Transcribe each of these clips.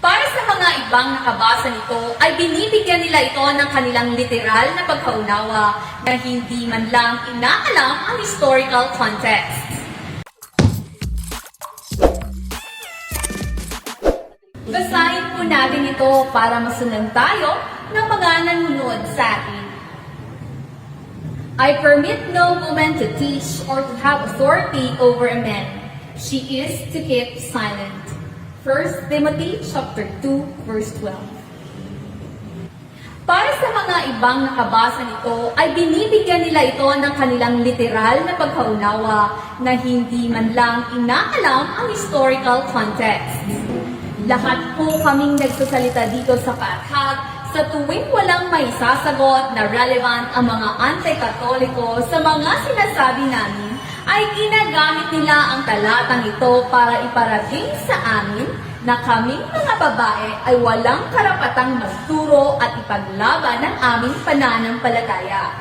Para sa mga ibang nakabasa nito, ay binibigyan nila ito ng kanilang literal na pagkaunawa na hindi man lang inaalam ang historical context. Basahin po natin ito para masundan tayo ng mga nanonood sa atin. I permit no woman to teach or to have authority over a man. She is to keep silent. 1 Timothy chapter 2 verse 12. Para sa mga ibang nakabasa nito, ay binibigyan nila ito ng kanilang literal na pagkaunawa na hindi man lang inaalam ang historical context. Lahat po kaming nagsasalita dito sa Pathag sa tuwing walang may sasagot na relevant ang mga anti-katoliko sa mga sinasabi namin, ay ginagamit nila ang talatang ito para iparating sa amin na kaming mga babae ay walang karapatang magturo at ipaglaban ng aming pananampalataya.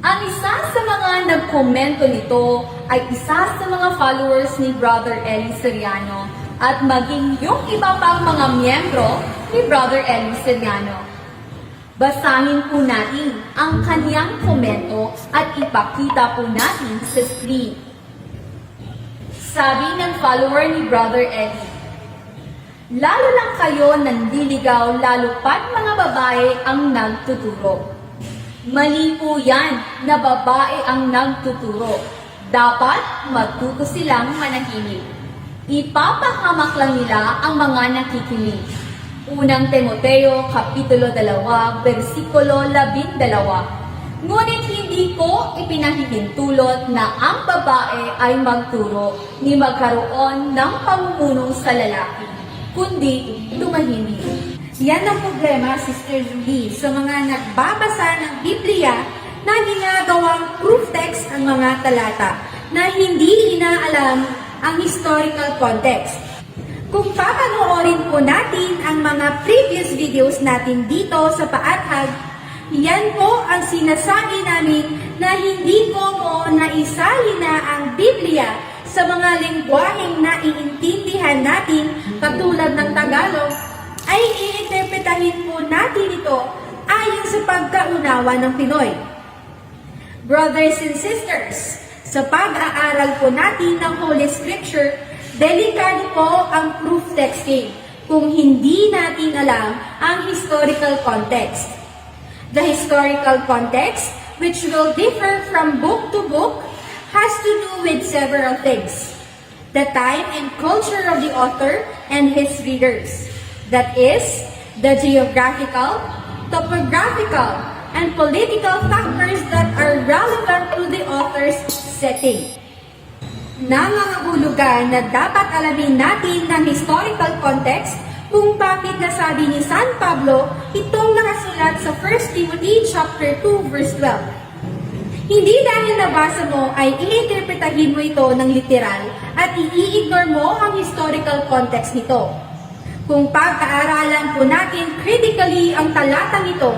Ang isa sa mga nagkomento nito ay isa sa mga followers ni Brother Eli Seriano at maging yung iba pang mga miyembro ni Brother Eli Seriano. Basahin po natin ang kaniyang komento at ipakita po natin sa screen. Sabi ng follower ni Brother Eli, Lalo lang kayo nandiligaw lalo pat mga babae ang nagtuturo. Mali po yan na babae ang nagtuturo. Dapat matuto silang manahimik. Ipapahamak lang nila ang mga nakikinig. Unang Timoteo, Kapitulo 2, versikulo 12. Ngunit hindi ko ipinahihintulot na ang babae ay magturo ni magkaroon ng pamumuno sa lalaki, kundi tumahimik. Yan ang problema, Sister Julie, sa mga nagbabasa ng Biblia na ginagawang proof text ang mga talata na hindi inaalam ang historical context. Kung papanoorin po natin ang mga previous videos natin dito sa Paathag, yan po ang sinasabi namin na hindi ko mo naisalin na ang Biblia sa mga lingwaheng naiintindihan natin katulad ng Tagalog ay iinterpretahin po natin ito ayon sa pagkaunawa ng Pinoy. Brothers and sisters, sa pag-aaral po natin ng Holy Scripture, delikado po ang proof texting kung hindi natin alam ang historical context. The historical context, which will differ from book to book, has to do with several things. The time and culture of the author and his readers. That is, the geographical, topographical, and political factors that are relevant to the author's setting. Nangangahulugan na dapat alamin natin ng historical context kung bakit nasabi ni San Pablo itong nakasulat sa 1 Timothy chapter 2 verse 12. Hindi dahil nabasa mo ay iinterpretahin mo ito ng literal at i-ignore mo ang historical context nito. Kung pag-aaralan po natin critically ang talatang ito,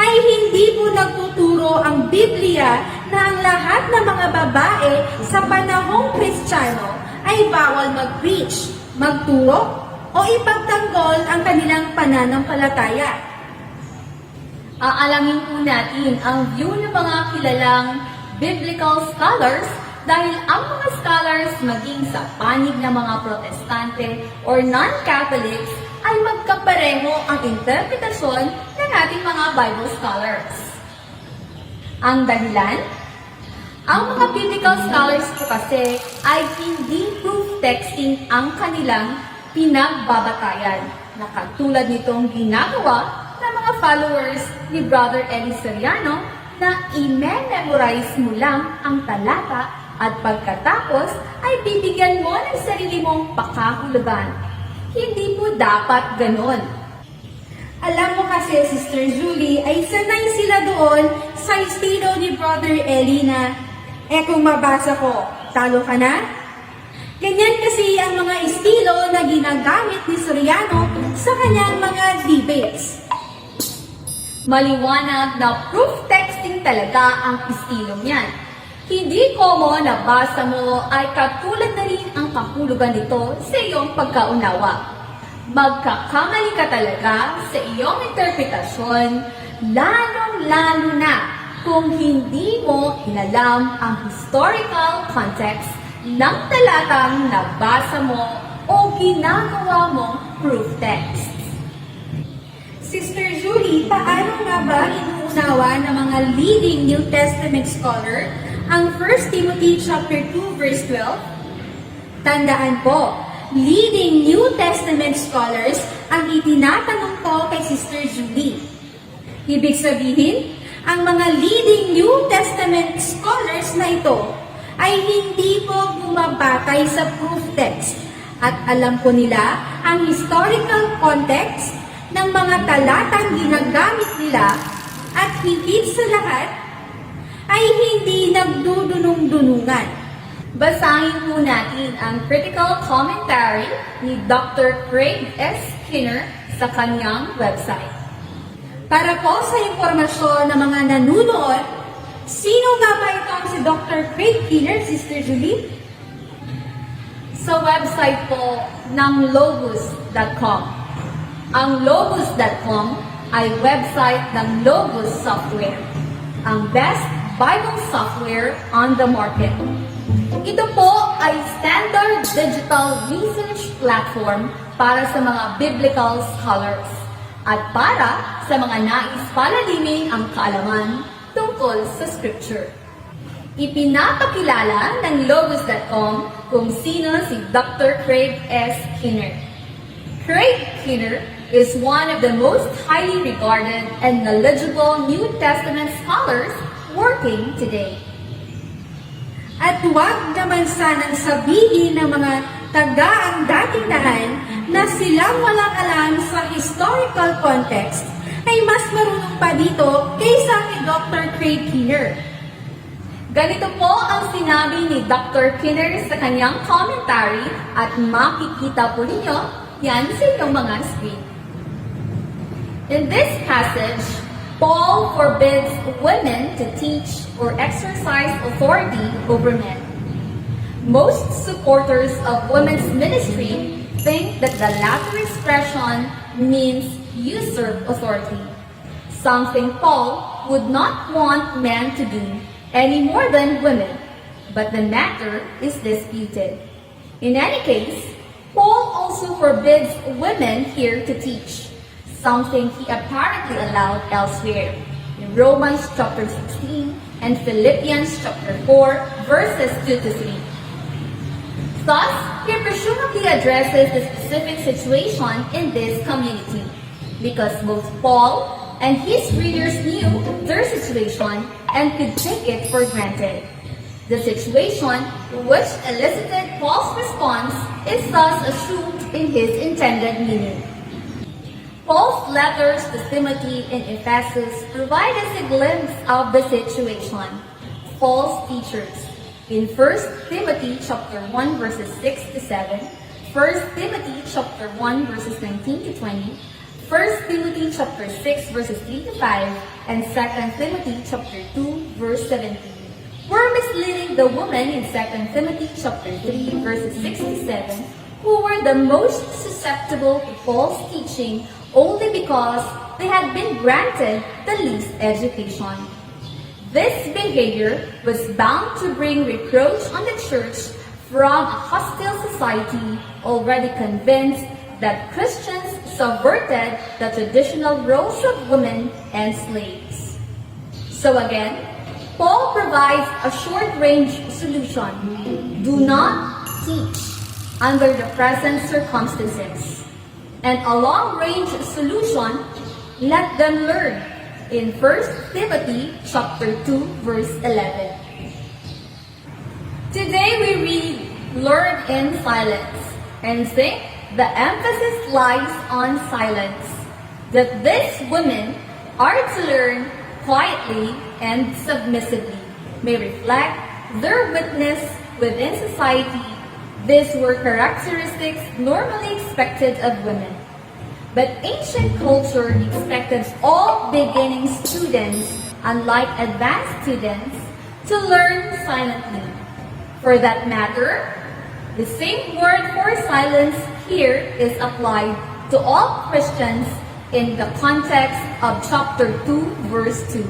ay hindi po nagtuturo ang Biblia na ang lahat ng mga babae sa panahong Kristiyano ay bawal mag-preach, magturo, o ipagtanggol ang kanilang pananampalataya. Aalamin po natin ang view ng mga kilalang biblical scholars dahil ang mga scholars maging sa panig ng mga protestante or non-Catholics ay magkapareho ang interpretasyon ng ating mga Bible scholars. Ang dahilan? Ang mga biblical scholars po kasi ay hindi proof texting ang kanilang pinagbabatayan na katulad nitong ginagawa ng mga followers ni Brother Eli Seriano na i-memorize mo lang ang talata at pagkatapos ay bibigyan mo ng sarili mong pakahulugan. Hindi po dapat ganon. Alam mo kasi, Sister Julie, ay sanay sila doon sa estilo ni Brother na, eh kung mabasa ko, talo ka na? Ganyan kasi ang mga estilo na ginagamit ni Soriano sa kanyang mga debates. Maliwanag na proof texting talaga ang istilong yan. Hindi komo na basa mo ay katulad na rin ang kahulugan nito sa iyong pagkaunawa. Magkakamali ka talaga sa iyong interpretasyon, lalong-lalo na kung hindi mo inalam ang historical context ng talatang nabasa mo o ginagawa mong proof text. Sister Julie, paano nga ba inuunawa ng mga leading New Testament scholar ang 1 Timothy chapter 2 verse 12? Tandaan po, leading New Testament scholars ang itinatanong ko kay Sister Julie. Ibig sabihin, ang mga leading New Testament scholars na ito ay hindi po bumabatay sa proof text at alam po nila ang historical context ng mga talatang ginagamit nila at higit sa lahat ay hindi nagdudunong-dunungan. Basahin po natin ang critical commentary ni Dr. Craig S. Skinner sa kanyang website. Para po sa impormasyon ng mga nanunood, sino nga ba itong si Dr. Craig Kinner, Sister Julie? Sa website po ng Logos.com. Ang Logos.com ay website ng Logos Software, ang best Bible software on the market. Ito po ay standard digital research platform para sa mga biblical scholars at para sa mga nais palalimin ang kaalaman tungkol sa scripture. Ipinapakilala ng Logos.com kung sino si Dr. Craig S. Kinner. Craig Kinner is one of the most highly regarded and knowledgeable New Testament scholars working today. At huwag naman sanang sabihin ng mga taga ang dating daan na silang walang alam sa historical context ay mas marunong pa dito kaysa kay Dr. Craig Kinner. Ganito po ang sinabi ni Dr. Kinner sa kanyang commentary at makikita po ninyo yan sa inyong mga screen. In this passage, Paul forbids women to teach or exercise authority over men. Most supporters of women's ministry think that the latter expression means usurp authority, something Paul would not want men to do any more than women, but the matter is disputed. In any case, Paul also forbids women here to teach, something he apparently allowed elsewhere in Romans chapter 16 and Philippians chapter 4 verses 2 to 3. Thus, he presumably addresses the specific situation in this community because both Paul and his readers knew their situation and could take it for granted. The situation which elicited Paul's response is thus assumed in his intended meaning. Paul's letters Timothy and Ephesus provide us a glimpse of the situation. False teachers. In 1 Timothy chapter 1 verses 6 to 7, 1 Timothy chapter 1 verses 19 to 20, 1 Timothy chapter 6 verses 3 to 5, and 2 Timothy chapter 2 verse 17 were misleading the women in 2 Timothy chapter 3 verses 6 to 7 who were the most susceptible to false teaching only because they had been granted the least education. This behavior was bound to bring reproach on the church from a hostile society already convinced that Christians subverted the traditional roles of women and slaves. So again, Paul provides a short-range solution. Do not teach under the present circumstances. And a long-range solution, let them learn in 1 Timothy chapter 2 verse 11. Today we read learn in silence and think the emphasis lies on silence. That these women are to learn quietly and submissively, may reflect their witness within society. These were characteristics normally expected of women. But ancient culture expected all beginning students, unlike advanced students, to learn silently. For that matter, the same word for silence here is applied to all Christians in the context of chapter 2, verse 2.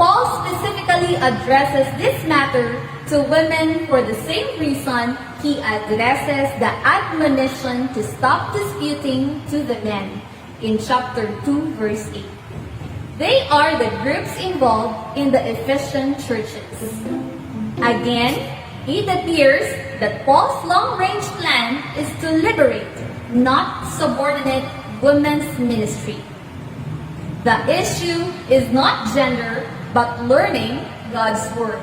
Paul specifically addresses this matter to women for the same reason he addresses the admonition to stop disputing to the men in chapter 2, verse 8. They are the groups involved in the Ephesian churches. Again, it appears that Paul's long-range plan is to liberate, not subordinate, women's ministry. The issue is not gender, but learning God's Word.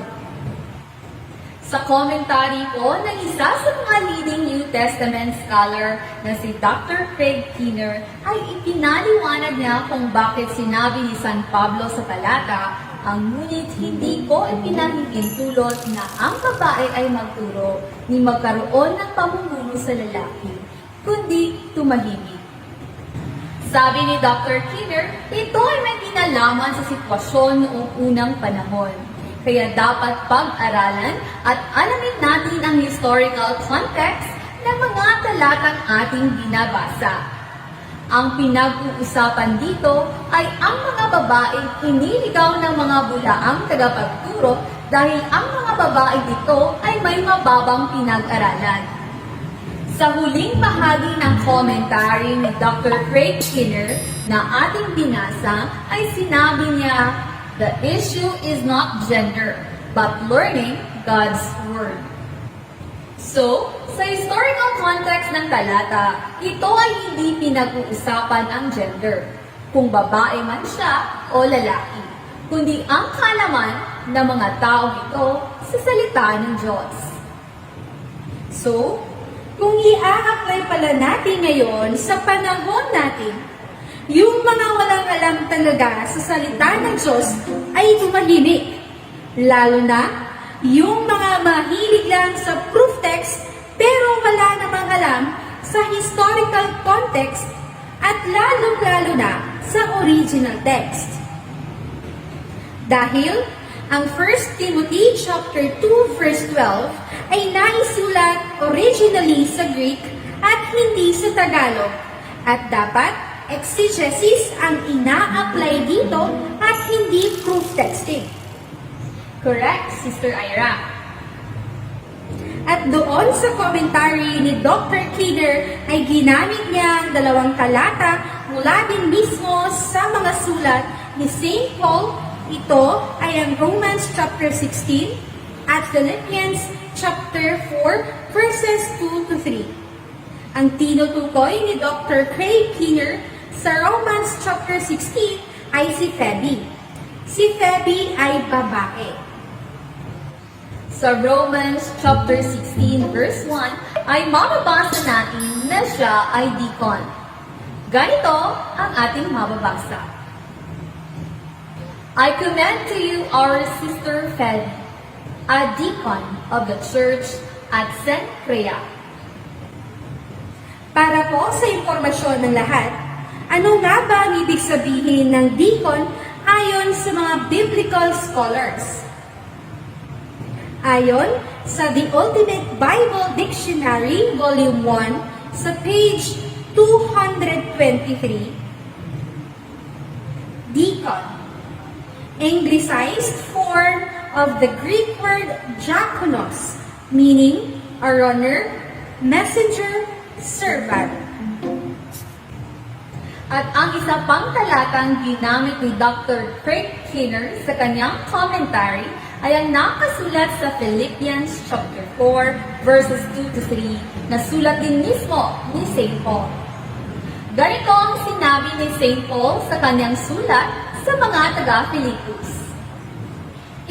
Sa commentary po ng isa sa mga leading New Testament scholar na si Dr. Craig Keener ay ipinaliwanag niya kung bakit sinabi ni San Pablo sa talata ang ngunit hindi ko ipinahihintulot na ang babae ay magturo ni magkaroon ng pamumuno sa lalaki, kundi tumahimik. Sabi ni Dr. Keener, ito ay may kinalaman sa sitwasyon noong unang panahon. Kaya dapat pag-aralan at alamin natin ang historical context ng mga talatang ating binabasa. Ang pinag-uusapan dito ay ang mga babaeng iniligaw ng mga bulaang tagapagturo dahil ang mga babae dito ay may mababang pinag-aralan. Sa huling bahagi ng commentary ni Dr. Craig Skinner na ating binasa ay sinabi niya, The issue is not gender, but learning God's Word. So, sa historical context ng talata, ito ay hindi pinag-uusapan ang gender, kung babae man siya o lalaki, kundi ang kalaman ng mga taong ito sa salita ng Diyos. So, kung i-a-apply pala natin ngayon sa panahon natin, yung mga walang alam talaga sa salita ng Diyos ay tumahimik. Lalo na, yung mga mahilig lang sa proof text pero wala namang alam sa historical context at lalong-lalo na sa original text. Dahil ang 1 Timothy chapter 2 verse 12 ay naisulat originally sa Greek at hindi sa Tagalog at dapat exegesis ang ina-apply dito at hindi proof texting. Correct, Sister Ira. At doon sa commentary ni Dr. Keener ay ginamit niya ang dalawang talata mula din mismo sa mga sulat ni St. Paul. Ito ay ang Romans chapter 16 at Philippians chapter 4 verses 2 to 3. Ang tinutukoy ni Dr. Craig Keener sa Romans chapter 16 ay si Phoebe. Si Phoebe ay babae. Sa Romans chapter 16 verse 1 ay mababasa natin na siya ay deacon. Ganito ang ating mababasa. I commend to you our sister Phoebe, a deacon of the church at St. Crea. Para po sa impormasyon ng lahat, ano nga ba ang ibig sabihin ng deacon ayon sa mga biblical scholars? Ayon sa The Ultimate Bible Dictionary, Volume 1, sa page 223, deacon, anglicized form of the Greek word diakonos, meaning a runner, messenger, servant. At ang isa pang talatang ginamit ni Dr. Craig Kinner sa kanyang commentary ay ang nakasulat sa Philippians chapter 4 verses 2 to 3 na sulat din mismo ni St. Paul. Ganito ang sinabi ni St. Paul sa kanyang sulat sa mga taga-Philippus.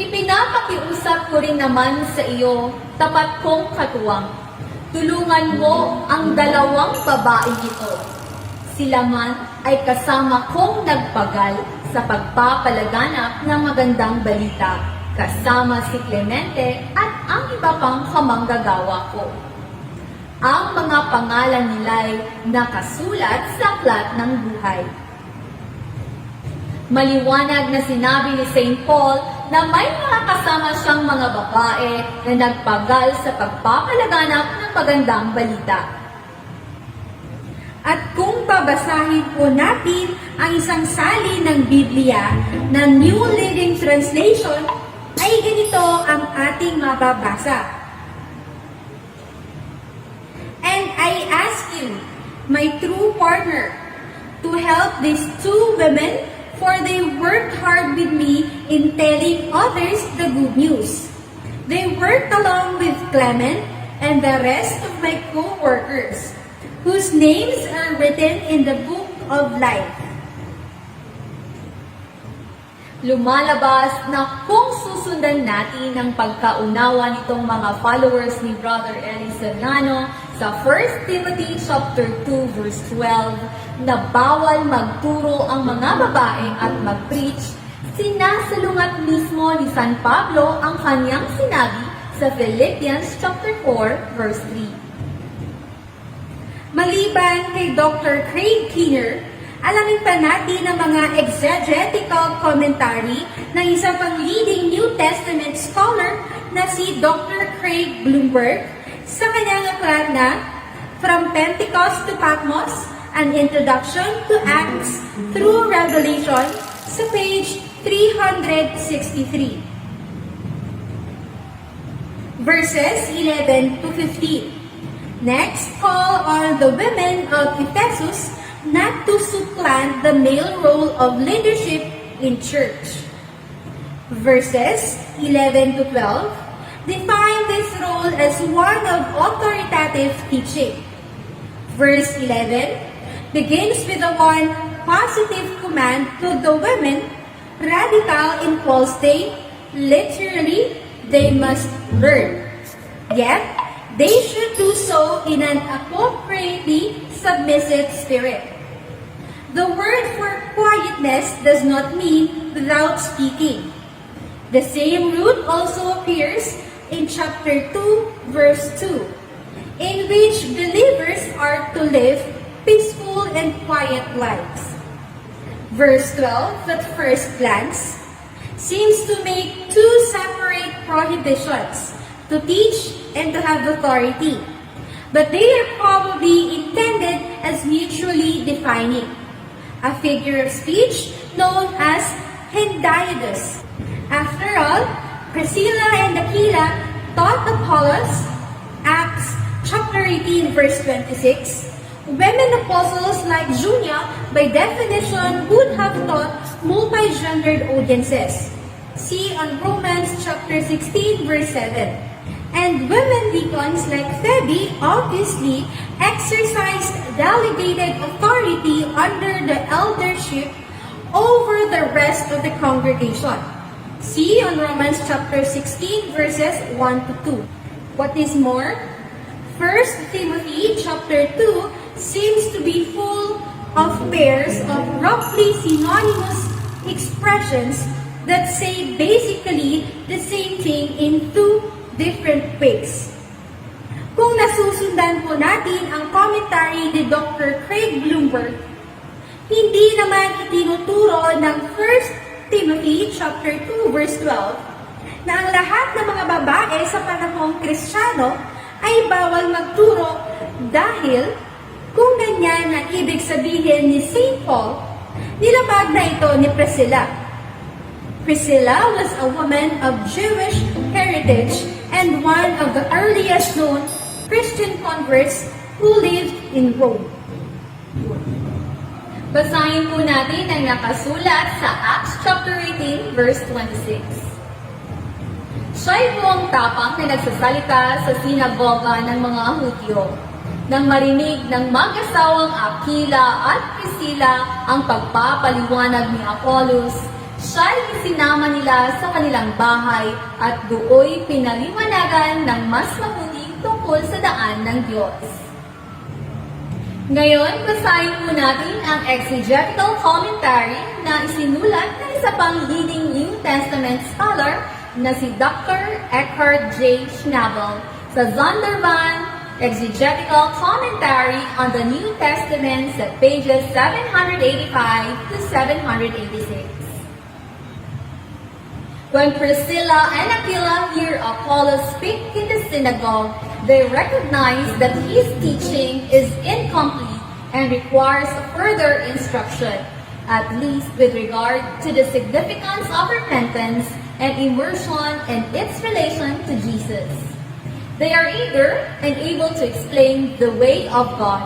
Ipinapakiusap ko rin naman sa iyo, tapat kong katuwang. Tulungan mo ang dalawang babaeng ito. Sila man ay kasama kong nagpagal sa pagpapalaganap ng magandang balita, kasama si Clemente at ang iba pang kamanggagawa ko. Ang mga pangalan nila'y nakasulat sa aklat ng buhay. Maliwanag na sinabi ni St. Paul na may mga kasama siyang mga babae na nagpagal sa pagpapalaganap ng magandang balita. At kung babasahin po natin ang isang sali ng Biblia na New Living Translation, ay ganito ang ating mababasa. And I ask you, my true partner, to help these two women, for they worked hard with me in telling others the good news. They worked along with Clement and the rest of my co-workers, whose names are written in the book of life. Lumalabas na kung susundan natin ang pagkaunawa nitong mga followers ni Brother Eli Serrano sa 1 Timothy chapter 2 verse 12 na bawal magturo ang mga babae at mag-preach, sinasalungat mismo ni San Pablo ang kanyang sinabi sa Philippians chapter 4 verse 3. Maliban kay Dr. Craig Keener, alamin pa natin ang mga exegetical commentary ng isang pang leading New Testament scholar na si Dr. Craig Bloomberg sa kanyang aklat na From Pentecost to Patmos, An Introduction to Acts through Revelation sa page 363. Verses 11 to 15. Next, call on the women of Ephesus not to supplant the male role of leadership in church. Verses 11 to 12 define this role as one of authoritative teaching. Verse 11 begins with a one positive command to the women, radical in Paul's day, literally, they must learn. Yet, they should do so in an appropriately submissive spirit. The word for quietness does not mean without speaking. The same root also appears in chapter 2, verse 2, in which believers are to live peaceful and quiet lives. Verse 12, at first glance, seems to make two separate prohibitions to teach and to have authority. But they are probably intended as mutually defining. A figure of speech known as hendiadys. After all, Priscilla and Aquila taught Apollos, Acts chapter 18 verse 26, women apostles like Junia by definition would have taught multi-gendered audiences. See on Romans chapter 16 verse 7. And women deacons like Phoebe obviously exercised delegated authority under the eldership over the rest of the congregation. See on Romans chapter 16 verses 1 to 2. What is more, 1 Timothy chapter 2 seems to be full of pairs of roughly synonymous expressions that say basically the same thing in two different ways. Kung nasusundan po natin ang commentary ni Dr. Craig Bloomberg, hindi naman itinuturo ng 1 Timothy chapter 2 verse 12 na ang lahat ng mga babae sa panahong Kristiyano ay bawal magturo dahil kung ganyan ang ibig sabihin ni St. Paul, nilabag na ito ni Priscilla. Priscilla was a woman of Jewish heritage and one of the earliest known Christian converts who lived in Rome. Basahin po natin ang nakasulat sa Acts chapter 18 verse 26. Siya'y buong tapang na nagsasalita sa sinagoga ng mga Hudyo. Nang marinig ng mag-asawang Aquila at Priscilla ang pagpapaliwanag ni Apollos, siya'y isinama nila sa kanilang bahay at dooy pinaliwanagan ng mas mabuti tungkol sa daan ng Diyos. Ngayon, basahin po natin ang exegetical commentary na isinulat ng isa pang leading New Testament scholar na si Dr. Eckhart J. Schnabel sa Zondervan Exegetical Commentary on the New Testament sa pages 785 to 786. When Priscilla and Aquila hear Apollo speak in the synagogue, they recognize that his teaching is incomplete and requires further instruction, at least with regard to the significance of repentance and immersion and its relation to Jesus. They are eager and able to explain the way of God,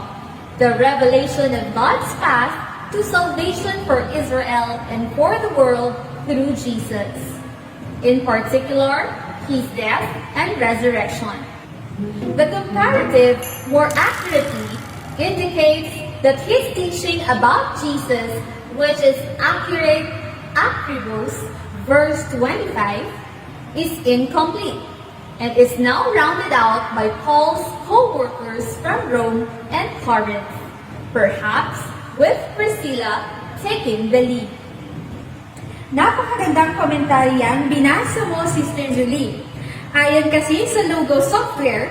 the revelation of God's path to salvation for Israel and for the world through Jesus. In particular, his death and resurrection. The comparative more accurately indicates that his teaching about Jesus, which is accurate, acribus, verse 25, is incomplete and is now rounded out by Paul's co-workers from Rome and Corinth, perhaps with Priscilla taking the lead. Napakagandang komentaryo yan. Binasa mo, Sister Julie. Ayon kasi sa Logo Software,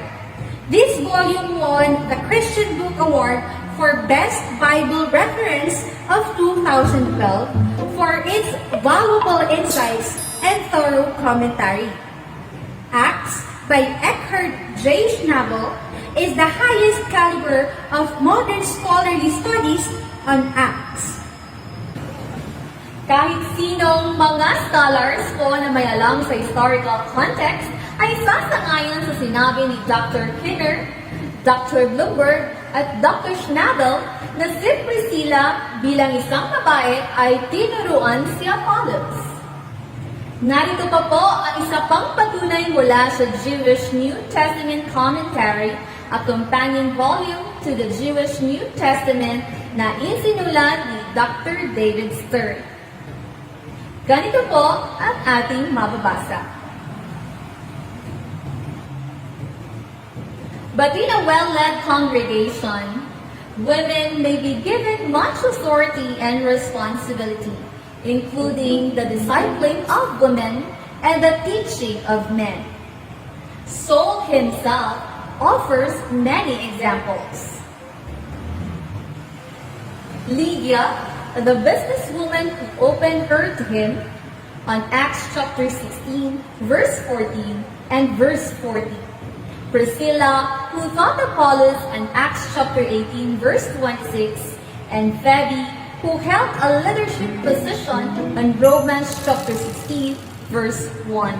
this volume won the Christian Book Award for Best Bible Reference of 2012 for its valuable insights and thorough commentary. Acts by Eckhart J. Schnabel is the highest caliber of modern scholarly studies on Acts. Kahit sinong mga scholars po na may alam sa historical context ay sasangayon sa sinabi ni Dr. Kinner, Dr. Bloomberg at Dr. Schnabel na si Priscilla bilang isang babae ay tinuruan si Apollos. Narito pa po ang isa pang patunay mula sa Jewish New Testament Commentary, a companion volume to the Jewish New Testament na isinulat ni Dr. David Stern. Ganito po ang ating mababasa. But in a well-led congregation, women may be given much authority and responsibility, including the discipling of women and the teaching of men. Saul himself offers many examples. Lydia, the businesswoman who opened her to him on Acts chapter 16, verse 14 and verse 40. Priscilla, who taught Apollos on Acts chapter 18, verse 26, and Phoebe, who held a leadership position on Romans chapter 16, verse 1.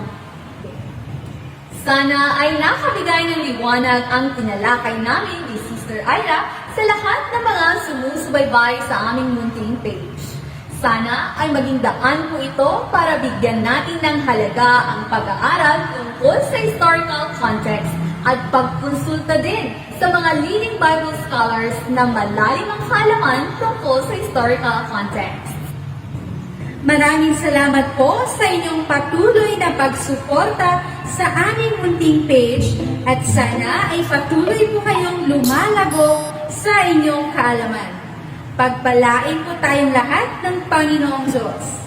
Sana ay nakabigay ng liwanag ang tinalakay namin ni Sister Ira sa lahat ng mga sumusubaybay sa aming munting page. Sana ay maging daan po ito para bigyan natin ng halaga ang pag-aaral tungkol sa historical context at pagkonsulta din sa mga leading Bible scholars na malalim ang kaalaman tungkol sa historical context. Maraming salamat po sa inyong patuloy na pagsuporta sa aming munting page at sana ay patuloy po kayong lumalago sa inyong kaalaman. Pagpalain po tayong lahat ng Panginoong Diyos.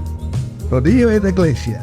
Rodillo et Iglesia,